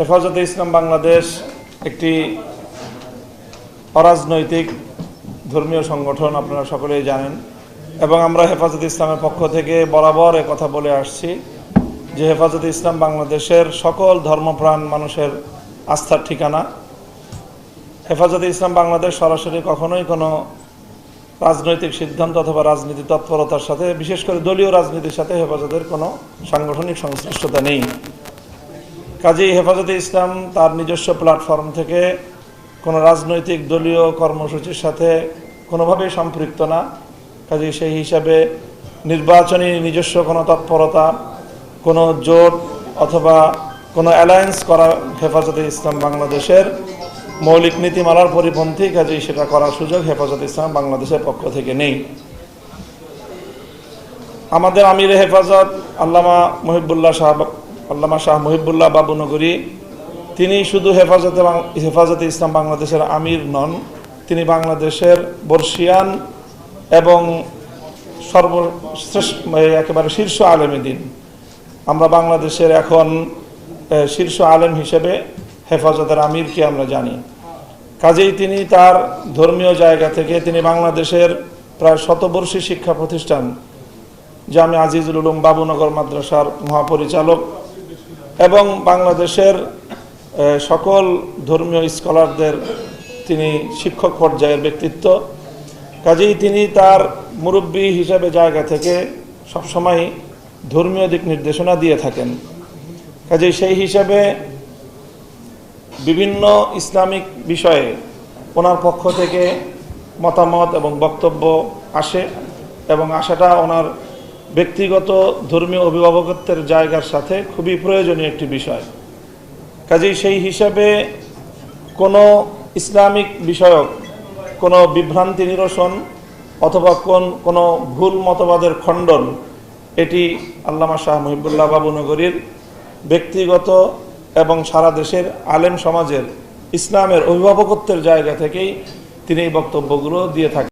হেফাজতে ইসলাম বাংলাদেশ একটি অরাজনৈতিক ধর্মীয় সংগঠন, আপনারা সকলেই জানেন। এবং আমরা হেফাজতে ইসলামের পক্ষ থেকে বরাবর কথা বলে আসছি যে হেফাজতে ইসলাম বাংলাদেশের সকল ধর্মপ্রাণ মানুষের আস্থার ঠিকানা। হেফাজতে ইসলাম বাংলাদেশ সরাসরি কখনোই কোনো রাজনৈতিক সিদ্ধান্ত অথবা রাজনীতি তৎপরতার সাথে, বিশেষ করে দলীয় রাজনীতির সাথে হেফাজতের কোনো সাংগঠনিক সংশ্লিষ্টতা নেই। কাজেই হেফাজতে ইসলাম তার নিজস্ব প্ল্যাটফর্ম থেকে কোনো রাজনৈতিক দলীয় কর্মসূচির সাথে কোনোভাবেই সম্পৃক্ত না। কাজেই সেই হিসাবে নির্বাচনী নিজস্ব কোনো তৎপরতা, কোনো জোট অথবা কোনো অ্যালায়েন্স করা হেফাজতে ইসলাম বাংলাদেশের মৌলিক নীতিমালার পরিপন্থী, কাজেই সেটা করার সুযোগ হেফাজতে ইসলাম বাংলাদেশের পক্ষ থেকে নেই। আমাদের আমির হেফাজত আল্লামা মহিবুল্লাহ শাহ আল্লামা শাহ মহিবুল্লাহ বাবুনগরী তিনি শুধু হেফাজতে হেফাজতে ইসলাম বাংলাদেশের আমির নন, তিনি বাংলাদেশের বর্ষিয়ান এবং সর্বশ্রেষ্ঠ একেবারে শীর্ষ আলেমী দিন। আমরা বাংলাদেশের এখন শীর্ষ আলেম হিসেবে হেফাজতের আমিরকে আমরা জানি। কাজেই তিনি তার ধর্মীয় জায়গা থেকে তিনি বাংলাদেশের প্রায় শতবর্ষী শিক্ষা প্রতিষ্ঠান, জামে আজিজুল উলুম বাবুনগর মাদ্রাসার মহাপরিচালক এবং বাংলাদেশের সকল ধর্মীয় স্কলারদের তিনি শিক্ষক পর্যায়ের ব্যক্তিত্ব। কাজেই তিনি তার মুরব্বী হিসাবে জায়গা থেকে সবসময় ধর্মীয় দিক নির্দেশনা দিয়ে থাকেন। কাজেই সেই হিসাবে বিভিন্ন ইসলামিক বিষয়ে ওনার পক্ষ থেকে মতামত এবং বক্তব্য আসে এবং আসাটা ওনার ব্যক্তিগত ধর্মীয় অভিভাবকত্বের জায়গার সাথে খুবই প্রয়োজনীয় একটি বিষয়। কাজেই সেই হিসাবে কোনো ইসলামিক বিষয়ক, কোনো বিভ্রান্তি নিরসন অথবা কোন, কোনো ভুল মতবাদের খণ্ডন, এটি আল্লামা শাহ মহিবুল্লাহ বাবুনগরীর ব্যক্তিগত এবং সারা দেশের আলেম সমাজের ইসলামের অভিভাবকত্বের জায়গা থেকেই তিনি এই বক্তব্যগুলো দিয়ে থাকেন।